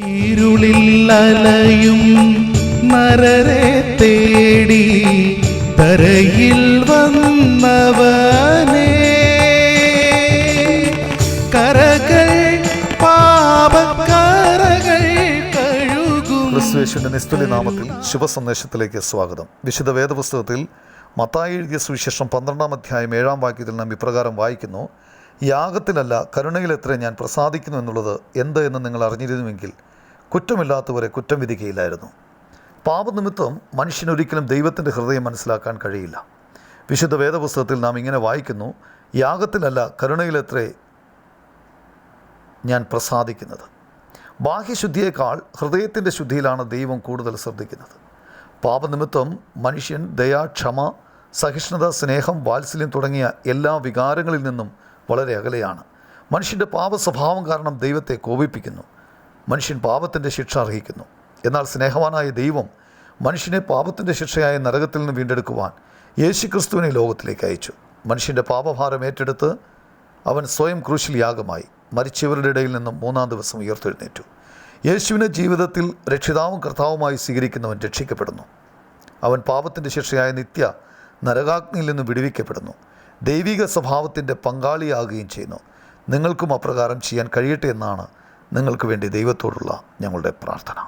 ഇരുളിൽ അലയും നരരെ തേടി തരയിൽ വന്നവനേ. കരകൾ പാപക്കരകൾ കഴുകും ക്രിസ്തുവേശുവിന്റെ നിസ്തുല്യ നാമത്തിൽ ശുഭസന്ദേശത്തിലേക്ക് സ്വാഗതം. വിശുദ്ധ വേദപുസ്തകത്തിൽ മത്തായി എഴുതിയ സുവിശേഷം പന്ത്രണ്ടാം അധ്യായം ഏഴാം വാക്യത്തിൽ നാം ഇപ്രകാരം വായിക്കുന്നു യാഗത്തിലല്ല കരുണയിലെത്ര ഞാൻ പ്രസാദിക്കുന്നു എന്നുള്ളത് എന്ത് എന്ന് നിങ്ങൾ അറിഞ്ഞിരുന്നുവെങ്കിൽ കുറ്റമില്ലാത്തവരെ കുറ്റം വിധിക്കുകയില്ലായിരുന്നു. പാപനിമിത്തം മനുഷ്യനൊരിക്കലും ദൈവത്തിന്റെ ഹൃദയം മനസ്സിലാക്കാൻ കഴിയില്ല. വിശുദ്ധ വേദപുസ്തകത്തിൽ നാം ഇങ്ങനെ വായിക്കുന്നു യാഗത്തിലല്ല കരുണയിലെത്രേ ഞാൻ പ്രസാദിക്കുന്നത്. ബാഹ്യശുദ്ധിയേക്കാൾ ഹൃദയത്തിന്റെ ശുദ്ധിയിലാണ് ദൈവം കൂടുതൽ ശ്രദ്ധിക്കുന്നത്. പാപനിമിത്തം മനുഷ്യൻ ദയ ക്ഷമ സഹിഷ്ണുത സ്നേഹം വാത്സല്യം തുടങ്ങിയ എല്ലാ വികാരങ്ങളിൽ നിന്നും വളരെ അകലെയാണ്. മനുഷ്യന്റെ പാപ സ്വഭാവം കാരണം ദൈവത്തെ കോപിപ്പിക്കുന്നു. മനുഷ്യൻ പാപത്തിന്റെ ശിക്ഷ അർഹിക്കുന്നു. എന്നാൽ സ്നേഹവാനായ ദൈവം മനുഷ്യനെ പാപത്തിന്റെ ശിക്ഷയായ നരകത്തിൽ നിന്ന് വീണ്ടെടുക്കുവാൻ യേശുക്രിസ്തുവിനെ ലോകത്തിലേക്ക് അയച്ചു. മനുഷ്യന്റെ പാപഭാരം ഏറ്റെടുത്ത് അവൻ സ്വയം ക്രൂശിൽ യാഗമായി മരിച്ചവരുടെ ഇടയിൽ നിന്നും മൂന്നാം ദിവസം ഉയർത്തെഴുന്നേറ്റു. യേശുവിനെ ജീവിതത്തിൽ രക്ഷിതാവും കർത്താവുമായി സ്വീകരിക്കുന്നവൻ രക്ഷിക്കപ്പെടുന്നു. അവൻ പാപത്തിന്റെ ശിക്ഷയായ നിത്യ നരകാഗ്നിയിൽ നിന്ന് വിടുവിക്കപ്പെടുന്നു. ദൈവിക സ്വഭാവത്തിന്റെ പങ്കാളിയാകുകയും ചെയ്യുന്നു. നിങ്ങൾക്കും അപ്രകാരം ചെയ്യാൻ കഴിയട്ടെ എന്നാണ് നിങ്ങൾക്ക് വേണ്ടി ദൈവത്തോടുള്ള ഞങ്ങളുടെ പ്രാർത്ഥന.